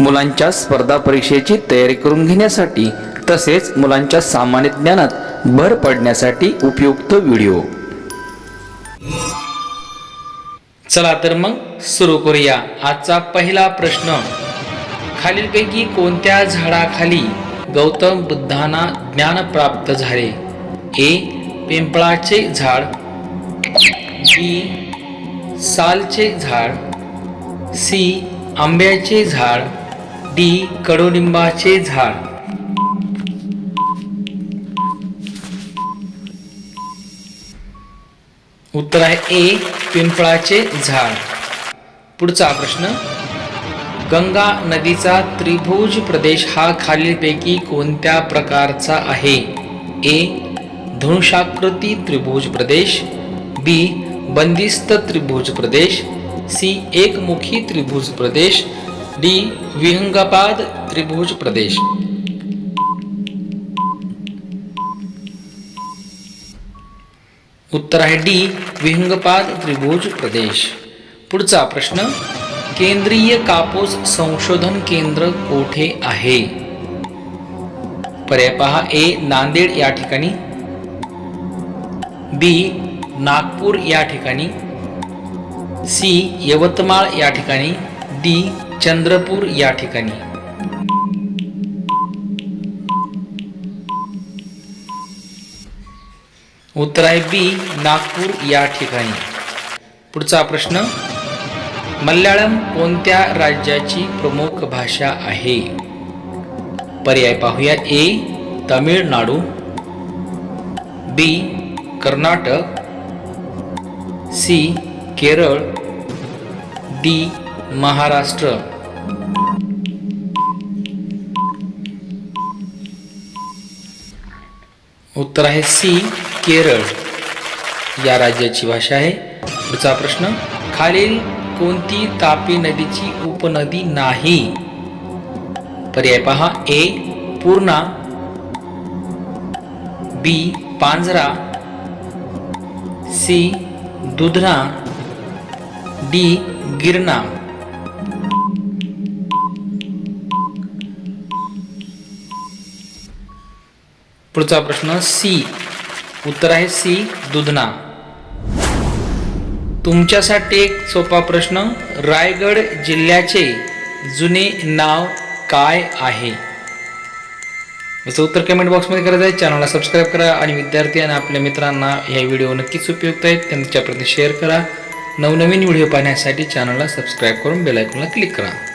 मुलांच्या स्पर्धा परीक्षेची तयारी करून घेण्यासाठी तसेच मुलांच्या सामान्य ज्ञानात भर पडण्यासाठी उपयुक्त व्हिडिओ. चला तर मग सुरू करूया आजचा पहिला प्रश्न. खालीलपैकी कोणत्या झाडाखाली गौतम बुद्धांना ज्ञान प्राप्त झाले? ए पिंपळाचे झाड. बी सालचे झाड. सी आंब्याचे झाड. डी कडुनिंबाचे झाड. उत्तर आहे ए पिंपळाचे झाड. पुढचा प्रश्न गंगा नदीचा त्रिभुज प्रदेश हा खालीलपैकी कोणत्या प्रकारचा आहे? ए धनुषाकृती त्रिभुज प्रदेश. बी बंदिस्त त्रिभुज प्रदेश. सी एकमुखी त्रिभुज प्रदेश. डी विहंगपाद त्रिभुज प्रदेश. उत्तर आहे डी विहंगपाद त्रिभुज प्रदेश. पुढचा प्रश्न केंद्रीय कापूस संशोधन केंद्र कोठे आहे? पर्याय पहा ए नांदेड या ठिकाणी. बी नागपूर या ठिकाणी. सी यवतमाळ या ठिकाणी. डी चंद्रपूर या ठिकाणी. उत्तर आहे बी नागपूर या ठिकाणी. पुढचा प्रश्न मल्याळम कोणत्या राज्याची प्रमुख भाषा आहे? पर्याय पाहूया. A Tamil Nadu. B Karnataka. C Kerala. D Maharashtra. उत्तर आहे सी केरळ. या राज्याची भाषा आहे. पुढचा प्रश्न खालील कोणती तापी नदीची उपनदी नाही? पर्याय पहा A Purna. B Panjhara. C Dudhna. D Girna. पुढचा प्रश्न सी. उत्तर आहे सी दुधना. तुमच्यासाठी एक सोपा प्रश्न रायगड जिल्ह्याचे जुने नाव काय आहे? याचं उत्तर कमेंट बॉक्समध्ये करायचं आहे. चॅनलला सबस्क्राईब करा आणि विद्यार्थी आणि आपल्या मित्रांना हे व्हिडिओ नक्कीच उपयुक्त आहेत. त्यांच्याप्रती शेअर करा. नवनवीन व्हिडिओ पाहण्यासाठी चॅनलला सबस्क्राईब करून बेलायकॉनला क्लिक करा.